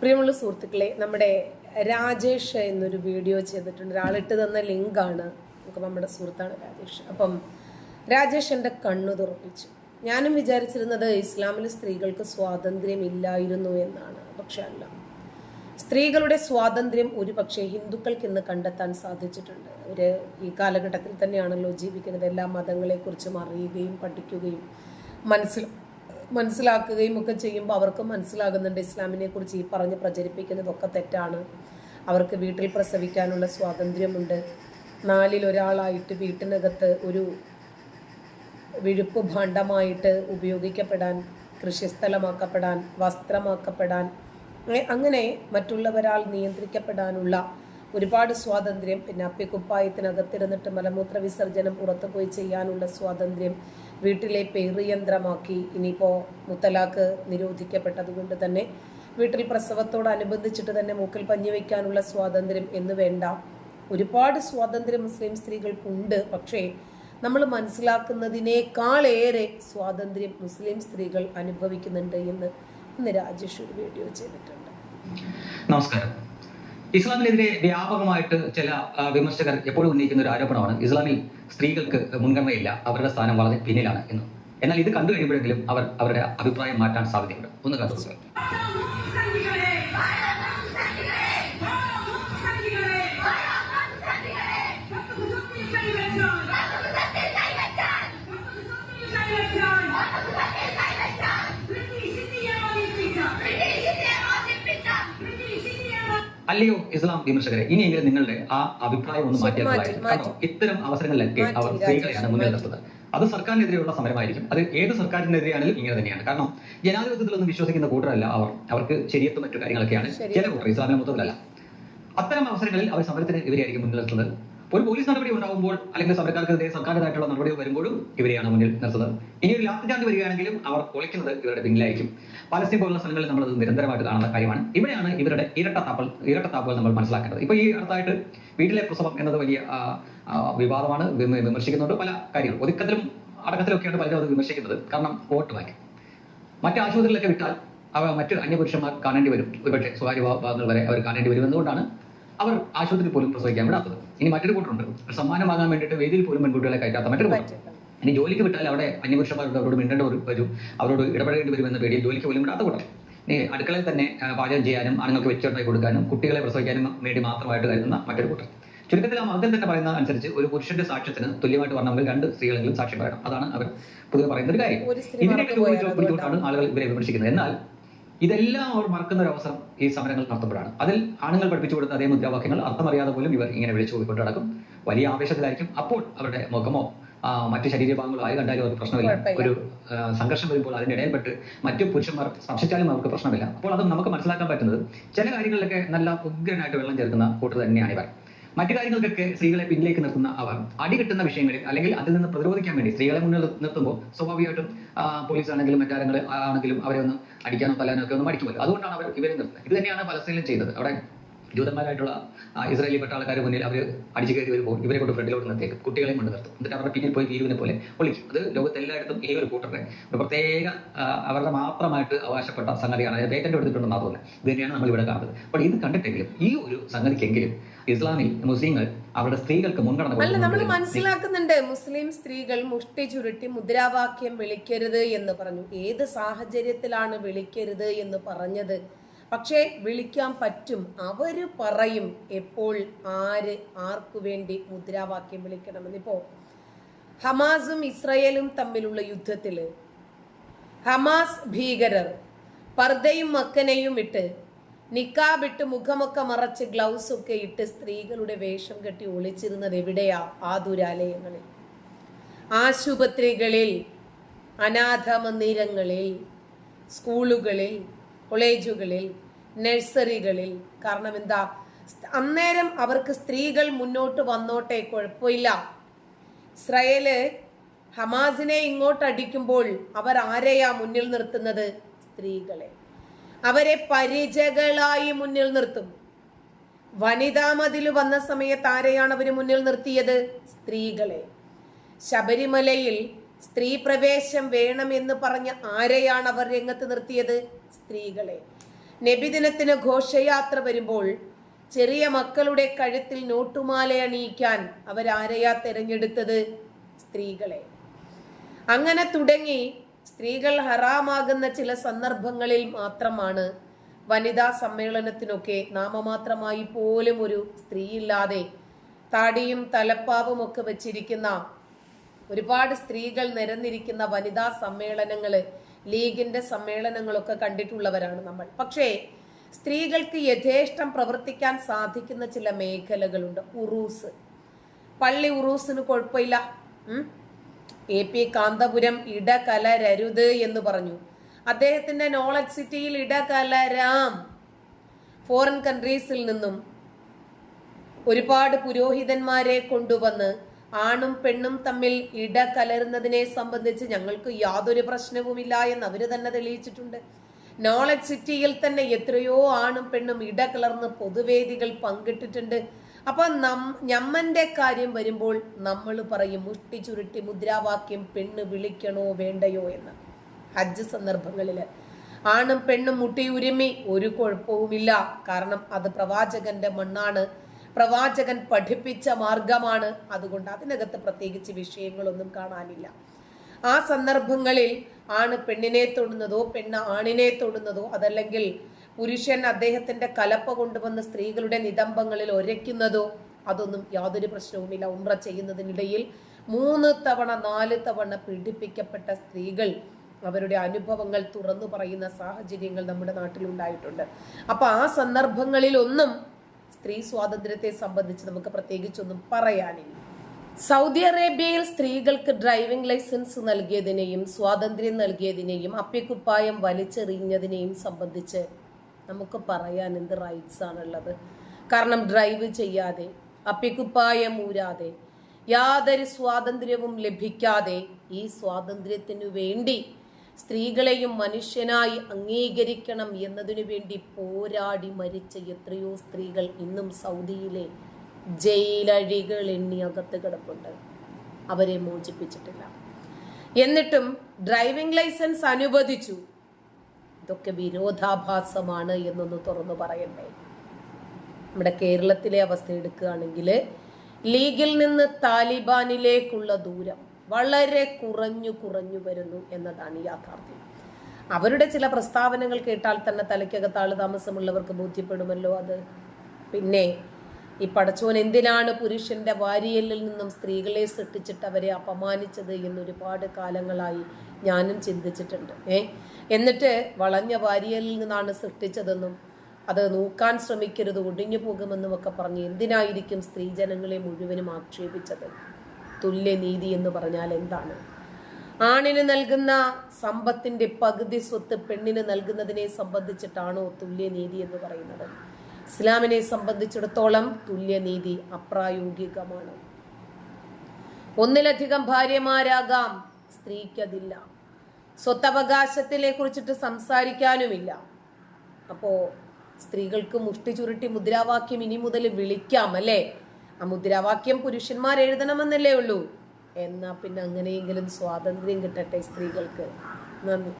പ്രിയമുള്ള സുഹൃത്തുക്കളെ നമ്മുടെ രാജേഷ് എന്നൊരു വീഡിയോ ചെയ്തിട്ടുണ്ട്. ഒരാളിട്ട് തന്ന ലിങ്കാണ് നമുക്ക് നമ്മുടെ സുഹൃത്താണ് രാജേഷ്. അപ്പം രാജേഷ് എന്റെ കണ്ണു തുറപ്പിച്ചു. ഞാനും വിചാരിച്ചിരുന്നത് ഇസ്ലാമിൽ സ്ത്രീകൾക്ക് സ്വാതന്ത്ര്യം ഇല്ലായിരുന്നു എന്നാണ്. പക്ഷെ അല്ല. സ്ത്രീകളുടെ സ്വാതന്ത്ര്യം ഒരു പക്ഷേ ഹിന്ദുക്കൾക്ക് ഇന്ന് കണ്ടെത്താൻ സാധിച്ചിട്ടുണ്ട്. അവർ ഈ കാലഘട്ടത്തിൽ തന്നെയാണല്ലോ ജീവിക്കുന്നത്. എല്ലാ മതങ്ങളെക്കുറിച്ചും അറിയുകയും പഠിക്കുകയും മനസ്സിൽ മനസ്സിലാക്കുകയും ഒക്കെ ചെയ്യുമ്പോൾ അവർക്ക് മനസ്സിലാകുന്നുണ്ട് ഇസ്ലാമിനെ കുറിച്ച് ഈ പറഞ്ഞ് പ്രചരിപ്പിക്കുന്നതൊക്കെ തെറ്റാണ്. അവർക്ക് വീട്ടിൽ പ്രസവിക്കാനുള്ള സ്വാതന്ത്ര്യമുണ്ട്. നാലിൽ ഒരാളായിട്ട് വീട്ടിനകത്ത് ഒരു വിഴുപ്പ് ഭാണ്ഡമായിട്ട് ഉപയോഗിക്കപ്പെടാൻ കൃഷിസ്ഥലമാക്കപ്പെടാൻ വസ്ത്രമാക്കപ്പെടാൻ അങ്ങനെ- മറ്റുള്ളവരാൽ നിയന്ത്രിക്കപ്പെടാനുള്ള ഒരുപാട് സ്വാതന്ത്ര്യം പിന്നെ അപ്പിക്കുപ്പായത്തിനകത്തിരുന്നിട്ട് മലമൂത്ര വിസർജനം പുറത്തു പോയി ചെയ്യാനുള്ള സ്വാതന്ത്ര്യം വീട്ടിലെ പേറിയന്ത്രമാക്കി. ഇനിയിപ്പോൾ മുത്തലാക്ക് നിരോധിക്കപ്പെട്ടതുകൊണ്ട് തന്നെ വീട്ടിൽ പ്രസവത്തോടനുബന്ധിച്ചിട്ട് തന്നെ മൂക്കിൽ പഞ്ഞി വയ്ക്കാനുള്ള സ്വാതന്ത്ര്യം എന്ന് വേണ്ട. ഒരുപാട് സ്വാതന്ത്ര്യം മുസ്ലിം സ്ത്രീകൾക്കുണ്ട്. പക്ഷേ നമ്മൾ മനസ്സിലാക്കുന്നതിനേക്കാളേറെ സ്വാതന്ത്ര്യം മുസ്ലിം സ്ത്രീകൾ അനുഭവിക്കുന്നുണ്ട് എന്ന് ഇന്ന് രാജേഷ് ഒരു വീഡിയോ ചെയ്തിട്ടുണ്ട്. നമസ്കാരം. ഇസ്ലാമിനെതിരെ വ്യാപകമായിട്ട് ചില വിമർശകർ എപ്പോഴും ഉന്നയിക്കുന്ന ഒരു ആരോപണമാണ് ഇസ്ലാമിൽ സ്ത്രീകൾക്ക് മുൻഗണനയില്ല അവരുടെ സ്ഥാനം വളരെ പിന്നിലാണ് എന്ന്. എന്നാൽ ഇത് കണ്ടു കഴിയുമ്പോഴെങ്കിലും അവർ അവരുടെ അഭിപ്രായം മാറ്റാൻ സാധ്യതയുണ്ട്. ഒന്ന് കണ്ടു അല്ലയോ ഇസ്ലാം വിമർശകരെ. ഇനിയെങ്കിലും നിങ്ങളുടെ ആ അഭിപ്രായം ഒന്ന് മാറ്റിയാൽ. കാരണം ഇത്തരം അവസരങ്ങളിലൊക്കെ അവർ സ്ത്രീകളെയാണ് മുന്നിൽ. നിർത്തുന്നത് അത് സർക്കാരിനെതിരെയുള്ള സമരമായിരിക്കും. അത് ഏത് സർക്കാരിനെതിരെയാണെങ്കിലും ഇങ്ങനെ തന്നെയാണ്. കാരണം ജനാധിപത്യത്തിലൊന്നും വിശ്വസിക്കുന്ന കൂട്ടരല്ല അവർ. അവർക്ക് ശരിയത്തും മറ്റു കാര്യങ്ങളൊക്കെയാണ്. ചില. കൂട്ടർ ഇസ്ലാമിനെ മൊത്തത്തിലല്ല. അത്തരം അവസരങ്ങളിൽ അവർ സമരത്തിന് ഇവരെയായിരിക്കും മുന്നിൽ നിർത്തുന്നത് ഒരു പോലീസ് നടപടി ഉണ്ടാകുമ്പോൾ അല്ലെങ്കിൽ സമരക്കാർക്കെതിരെ സർക്കാരിനായിട്ടുള്ള നടപടികൾ വരുമ്പോഴും ഇവരെയാണ് മുന്നിൽ നിർത്തുന്നത്. ഇനി ഒരു ലാസ്റ്റ് ചാർജ് വരികയാണെങ്കിലും അവർ പൊളിക്കുന്നത് ഇവരുടെ പിന്നിലായിരിക്കും. പലസ്തീൻ പോലുള്ള സ്ഥലങ്ങളിൽ നമ്മൾ അത് നിരന്തരമായിട്ട് കാണുന്ന കാര്യമാണ്. ഇവിടെയാണ് ഇവരുടെ ഇരട്ട താപ്പൽ ഇരട്ട താപ്പൽ നമ്മൾ മനസ്സിലാക്കേണ്ടത്. ഇപ്പൊ ഈ അടുത്തായിട്ട് വീട്ടിലെ പ്രസവം എന്നത് വലിയ വിവാദമാണ് വിമ- വിമർശിക്കുന്നുണ്ട്. പല കാര്യങ്ങൾ ഒതുക്കത്തിലും അടക്കത്തിലൊക്കെയാണ് പലരും അത് വിമർശിക്കുന്നത്. കാരണം വോട്ട് ബാങ്ക്. മറ്റ് ആശുപത്രികളിലൊക്കെ വിട്ടാൽ അവ മറ്റ് അന്യപുരുഷന്മാർ കാണേണ്ടി വരും. ഒരുപക്ഷെ സ്വകാര്യ ഭാഗങ്ങൾ വരെ അവർ കാണേണ്ടി വരും. എന്നതുകൊണ്ടാണ് അവർ ആശുപത്രിയിൽ പോലും പ്രസവിക്കാൻ വിടാത്തത്. ഇനി മറ്റൊരു കൂട്ടറുണ്ട്. ഒരു സമ്മാനം വേണ്ടിയിട്ട് വേദിയിൽ പോലും പെൺകുട്ടികളെ കയറ്റാത്ത മറ്റൊരു കൂട്ടം ഇനി ജോലിക്ക് വിട്ടാൽ അവിടെ അന്യപുരുഷന്മാരോട് അവരോട് മിണ്ടേണ്ട ഒരു വരും. അവരോട് ഇടപെടേണ്ടി വരുമെന്ന പേടിയിൽ ജോലിക്ക് പോലും വിടാത്ത കൂട്ടം ഇനി അടുക്കളയിൽ തന്നെ പാചകം ചെയ്യാനും ആണുങ്ങൾക്ക് വെച്ചുണ്ടാക്കി കൊടുക്കാനും കുട്ടികളെ പ്രസവിക്കാനും വേണ്ടി മാത്രമായിട്ട് കരുതുന്ന മറ്റൊരു കൂട്ടം ചുരുക്കത്തിൽ ആ മതം തന്നെ പറയുന്ന അനുസരിച്ച് ഒരു പുരുഷന്റെ സാക്ഷ്യത്തിന് തുല്യമായിട്ട് പറഞ്ഞെങ്കിൽ രണ്ട് സ്ത്രീകളെങ്കിലും സാക്ഷ്യം പറയണം. അതാണ് അവർ പൊതുവെ പറയുന്ന ഒരു കാര്യം. ഇതിനൊക്കെ ആളുകൾ ഇവരെ വിമർശിക്കുന്നത്. എന്നാൽ ഇതെല്ലാം അവർ മറക്കുന്ന ഒരു അവസരം ഈ സമരങ്ങൾ നടത്തുമ്പോഴാണ്. അതിൽ ആണുങ്ങൾ പഠിപ്പിച്ചു കൊടുത്ത അതേ മുദ്രാവാക്യങ്ങൾ അർത്ഥമറിയാതെ പോലും ഇവർ ഇങ്ങനെ വിളിച്ചു പോയിക്കൊണ്ട് നടക്കും. വലിയ ആവേശത്തിലായിരിക്കും. അപ്പോൾ അവരുടെ മുഖമോ മറ്റു ശരീരഭാഗങ്ങളോ ആയി കണ്ടാലും അവർക്ക് പ്രശ്നമില്ല. ഒരു സംഘർഷം വരുമ്പോൾ അതിന്റെ ഇടയിൽപ്പെട്ട് മറ്റു പുരുഷന്മാർ സ്പർശിച്ചാലും അവർക്ക് പ്രശ്നമില്ല. അപ്പോൾ അത് നമുക്ക് മനസ്സിലാക്കാൻ പറ്റുന്നത് ചില കാര്യങ്ങളിലൊക്കെ നല്ല ഉഗ്രനായിട്ട് വെള്ളം ചേർക്കുന്ന കൂട്ടർ തന്നെയാണ് ഇവർ. മറ്റു കാര്യങ്ങൾക്കൊക്കെ സ്ത്രീകളെ പിന്നിലേക്ക് നിർത്തുന്ന അവർ അടി കിട്ടുന്ന വിഷയങ്ങളിൽ അല്ലെങ്കിൽ അതിൽ നിന്ന് പ്രതിരോധിക്കാൻ വേണ്ടി സ്ത്രീകളെ മുന്നിൽ നിർത്തുമ്പോൾ സ്വാഭാവികമായിട്ടും പോലീസ് ആണെങ്കിലും മറ്റാരെങ്കിലും ആണെങ്കിലും അവരെ ഒന്ന് അടിക്കാനോ തല്ലാനോ ഒക്കെ ഒന്ന് മടിക്കുമല്ലോ. അതുകൊണ്ടാണ് അവർ ഇവരെ നിർത്തുന്നത്. ഇത് തന്നെയാണ് പലസ്തീനിലും ചെയ്തത്. അവിടെ ജൂതന്മാരായിട്ടുള്ള ഇസ്രായേലി ആൾക്കാർ മുന്നിൽ അവർ അടിച്ചു കയറി വരുമ്പോൾ ഇവരെ കൊണ്ട് ഫ്രണ്ടിലോട്ട് നിർത്തേക്കും കുട്ടികളെയും കൊണ്ട് നിർത്തും. എന്നിട്ട് അവരുടെ പിന്നിൽ പോയി വീരുവിനെ പോലെ ഒളിക്കും അത് ലോകത്തെല്ലായിടത്തും ഈ ഒരു കൂട്ടറെ ഒരു പ്രത്യേക അവരുടെ മാത്രമായിട്ട് അവകാശപ്പെട്ട സംഗതിയാണ്. അതായത് പേറ്റന്റ് എടുത്തിട്ടുണ്ടെന്ന് തോന്നുന്നത് ഇത് തന്നെയാണ് നമ്മൾ ഇവിടെ കാണുന്നത്. അപ്പോൾ ഇത് കണ്ടിട്ടെങ്കിലും ഈ ഒരു സംഗതിക്കെങ്കിലും ഇസ്ലാമിൽ മുസ്ലിങ്ങൾ അവരുടെ സ്ത്രീകൾക്ക് മുൻഗണന അല്ല നമ്മൾ മനസ്സിലാക്കുന്നുണ്ട് മുസ്ലിം സ്ത്രീകൾ മുഷ്ടി ചുരുട്ടി മുദ്രാവാക്യം വിളിക്കരുത് എന്ന് പറഞ്ഞു. ഏത് സാഹചര്യത്തിലാണ് വിളിക്കരുത് എന്ന് പറഞ്ഞത്? പക്ഷേ വിളിക്കാൻ പറ്റും. അവർ പറയും എപ്പോൾ ആര് ആർക്കു വേണ്ടി മുദ്രാവാക്യം വിളിക്കണമെന്ന്. ഇപ്പോ ഹമാസും ഇസ്രയേലും തമ്മിലുള്ള യുദ്ധത്തിൽ ഹമാസ് ഭീകരർ പർദ്ദയും മക്കനെയും ഇട്ട് നിക്കാബിട്ട് മുഖമൊക്കെ മറച്ച് ഗ്ലൗസ് ഒക്കെ ഇട്ട് സ്ത്രീകളുടെ വേഷം കെട്ടി ഒളിച്ചിരുന്നത് എവിടെയാ? ആ ദുരാലയങ്ങളിൽ ആശുപത്രികളിൽ അനാഥ മന്ദിരങ്ങളിൽ സ്കൂളുകളിൽ കോളേജുകളിൽ നഴ്സറികളിൽ. കാരണം എന്താ? അന്നേരം അവർക്ക് സ്ത്രീകൾ മുന്നോട്ട് വന്നോട്ടെ കുഴപ്പമില്ല. ഇസ്രയേൽ ഹമാസിനെ ഇങ്ങോട്ട് അടിക്കുമ്പോൾ അവർ ആരെയാ മുന്നിൽ നിർത്തുന്നത്? സ്ത്രീകളെ. അവരെ പരിചകളായി മുന്നിൽ നിർത്തും. വനിതാ മതിൽ വന്ന സമയത്ത് ആരെയാണ് അവർ മുന്നിൽ നിർത്തിയത്? സ്ത്രീകളെ. ശബരിമലയിൽ സ്ത്രീ പ്രവേശം വേണമെന്ന് പറഞ്ഞ ആരെയാണ് അവർ രംഗത്ത് നിർത്തിയത്? സ്ത്രീകളെ. നബിദിനത്തിന് ഘോഷയാത്ര വരുമ്പോൾ ചെറിയ മക്കളുടെ കഴുത്തിൽ നോട്ടുമാല അണിയിക്കാൻ അവരാരെയാ തെരഞ്ഞെടുത്തത്? സ്ത്രീകളെ. അങ്ങനെ തുടങ്ങി സ്ത്രീകൾ ഹറാമാകുന്ന ചില സന്ദർഭങ്ങളിൽ മാത്രമാണ് വനിതാ സമ്മേളനത്തിനൊക്കെ നാമമാത്രമായി പോലും ഒരു സ്ത്രീയില്ലാതെ താടിയും തലപ്പാവും ഒക്കെ വെച്ചിരിക്കുന്ന ഒരുപാട് സ്ത്രീകൾ നിരന്നിരിക്കുന്ന വനിതാ സമ്മേളനങ്ങൾ ലീഗിന്റെ സമ്മേളനങ്ങളൊക്കെ കണ്ടിട്ടുള്ളവരാണ് നമ്മൾ. പക്ഷേ സ്ത്രീകൾക്ക് യഥേഷ്ടം പ്രവർത്തിക്കാൻ സാധിക്കുന്ന ചില മേഖലകളുണ്ട്. ഉറൂസ്. പള്ളി ഉറൂസിന് കുഴപ്പമില്ല? എ പി കാന്തപുരം ഇടകലരരുത് എന്ന് പറഞ്ഞു. അദ്ദേഹത്തിന്റെ നോളജ് സിറ്റിയിൽ ഇടകലരാം. ഫോറിൻ കൺട്രീസിൽ നിന്നും ഒരുപാട് പുരോഹിതന്മാരെ കൊണ്ടുവന്ന് ആണും പെണ്ണും തമ്മിൽ ഇടകലരുന്നതിനെ സംബന്ധിച്ച് ഞങ്ങൾക്ക് യാതൊരു പ്രശ്നവുമില്ല എന്ന് അവർ തന്നെ തെളിയിച്ചിട്ടുണ്ട്. നോളജ് സിറ്റിയിൽ തന്നെ എത്രയോ ആണും പെണ്ണും ഇടകലർന്ന് പൊതുവേദികൾ പങ്കിട്ടിട്ടുണ്ട്. അപ്പൊ നം ഞമ്മന്റെ കാര്യം വരുമ്പോൾ നമ്മൾ പറയും മുട്ടി ചുരുട്ടി മുദ്രാവാക്യം പെണ്ണ് വിളിക്കണോ വേണ്ടയോ എന്ന്. ഹജ്ജ് സന്ദർഭങ്ങളിൽ ആണും പെണ്ണും മുട്ടി ഉരുമി ഒരു കുഴപ്പവുമില്ല. കാരണം അത് പ്രവാചകന്റെ മണ്ണാണ്. പ്രവാചകൻ പഠിപ്പിച്ച മാർഗമാണ്. അതുകൊണ്ട് അതിനകത്ത് പ്രത്യേകിച്ച് വിഷയങ്ങളൊന്നും കാണാനില്ല. ആ സന്ദർഭങ്ങളിൽ ആണ് പെണ്ണിനെ തൊടുന്നതോ പെണ്ണ് ആണിനെ തൊടുന്നതോ അതല്ലെങ്കിൽ പുരുഷൻ അദ്ദേഹത്തിന്റെ കലപ്പ കൊണ്ടുവന്ന് സ്ത്രീകളുടെ നിതംബങ്ങളിൽ ഒരയ്ക്കുന്നതോ അതൊന്നും യാതൊരു പ്രശ്നവുമില്ല. ഉമ്ര ചെയ്യുന്നതിനിടയിൽ മൂന്ന് തവണ നാല് തവണ പീഡിപ്പിക്കപ്പെട്ട സ്ത്രീകൾ അവരുടെ അനുഭവങ്ങൾ തുറന്നു പറയുന്ന സാഹചര്യങ്ങൾ നമ്മുടെ നാട്ടിലുണ്ടായിട്ടുണ്ട്. അപ്പൊ ആ സന്ദർഭങ്ങളിൽ ഒന്നും സ്ത്രീ സ്വാതന്ത്ര്യത്തെ സംബന്ധിച്ച് നമുക്ക് പ്രത്യേകിച്ചൊന്നും പറയാനില്ല. സൗദി അറേബ്യയിൽ സ്ത്രീകൾക്ക് ഡ്രൈവിംഗ് ലൈസൻസ് നൽകിയതിനെയും സ്വാതന്ത്ര്യം നൽകിയതിനെയും അപ്പ്യക്കുപ്പായം വലിച്ചെറിഞ്ഞതിനെയും സംബന്ധിച്ച് നമുക്ക് പറയാൻ എന്ത് റൈറ്റ്സ് ആണുള്ളത്? കാരണം ഡ്രൈവ് ചെയ്യാതെ അപ്പ്യക്കുപ്പായം ഊരാതെ യാതൊരു സ്വാതന്ത്ര്യവും ലഭിക്കാതെ ഈ സ്വാതന്ത്ര്യത്തിനു വേണ്ടി സ്ത്രീകളെയും മനുഷ്യനായി അംഗീകരിക്കണം എന്നതിനു വേണ്ടി പോരാടി മരിച്ച എത്രയോ സ്ത്രീകൾ ഇന്നും സൗദിയിലെ ജയിലഴികൾ എണ്ണി അകത്ത് കിടപ്പുണ്ട്. അവരെ മോചിപ്പിച്ചിട്ടില്ല. എന്നിട്ടും ഡ്രൈവിംഗ് ലൈസൻസ് അനുവദിച്ചു. ഇതൊക്കെ വിരോധാഭാസമാണ് എന്നൊന്ന് തുറന്നു പറയണ്ടേ? നമ്മുടെ കേരളത്തിലെ അവസ്ഥ എടുക്കുകയാണെങ്കിൽ ലീഗിൽ നിന്ന് താലിബാനിലേക്കുള്ള ദൂരം വളരെ കുറഞ്ഞു കുറഞ്ഞു വരുന്നു എന്നതാണ് യാഥാർത്ഥ്യം. അവരുടെ ചില പ്രസ്താവനകൾ കേട്ടാൽ തന്നെ തലയ്ക്കകത്ത് താമസമുള്ളവർക്ക് ബോധ്യപ്പെടുമല്ലോ അത്. പിന്നെ ഈ പടച്ചോൻ എന്തിനാണ് പുരുഷന്റെ വാരിയലിൽ നിന്നും സ്ത്രീകളെ സൃഷ്ടിച്ചിട്ട് അവരെ അപമാനിച്ചത് എന്നൊരുപാട് കാലങ്ങളായി ഞാനും ചിന്തിച്ചിട്ടുണ്ട്. ഏ? എന്നിട്ട് വളഞ്ഞ വാരിയലിൽ നിന്നാണ് സൃഷ്ടിച്ചതെന്നും അത് നോക്കാൻ ശ്രമിക്കരുത് ഒടിഞ്ഞു പോകുമെന്നും ഒക്കെ പറഞ്ഞ് എന്തിനായിരിക്കും സ്ത്രീജനങ്ങളെ മുഴുവനും ആക്ഷേപിച്ചത്? തുല്യനീതി എന്ന് പറഞ്ഞാൽ എന്താണ്? ആണിന് നൽകുന്ന സമ്പത്തിന്റെ പകുതി സ്വത്ത് പെണ്ണിന് നൽകുന്നതിനെ സംബന്ധിച്ചിട്ടാണോ തുല്യനീതി എന്ന് പറയുന്നത്? ഇസ്ലാമിനെ സംബന്ധിച്ചിടത്തോളം തുല്യനീതി അപ്രായോഗികമാണ്. ഒന്നിലധികം ഭാര്യമാരാകാം സ്ത്രീക്കതില്ല. സ്വത്തവകാശത്തിനെ കുറിച്ചിട്ട് സംസാരിക്കാനുമില്ല. അപ്പോൾ സ്ത്രീകൾക്ക് മുഷ്ടി ചുരുട്ടി മുദ്രാവാക്യം ഇനി മുതൽ വിളിക്കാം അല്ലേ? മുദ്രാവാക്യം പുരുഷന്മാർ എഴുതണമെന്നല്ലേ ഉള്ളൂ. എന്നാൽ പിന്നെ അങ്ങനെയെങ്കിലും സ്വാതന്ത്ര്യം കിട്ടട്ടെ സ്ത്രീകൾക്ക്. നന്ദി.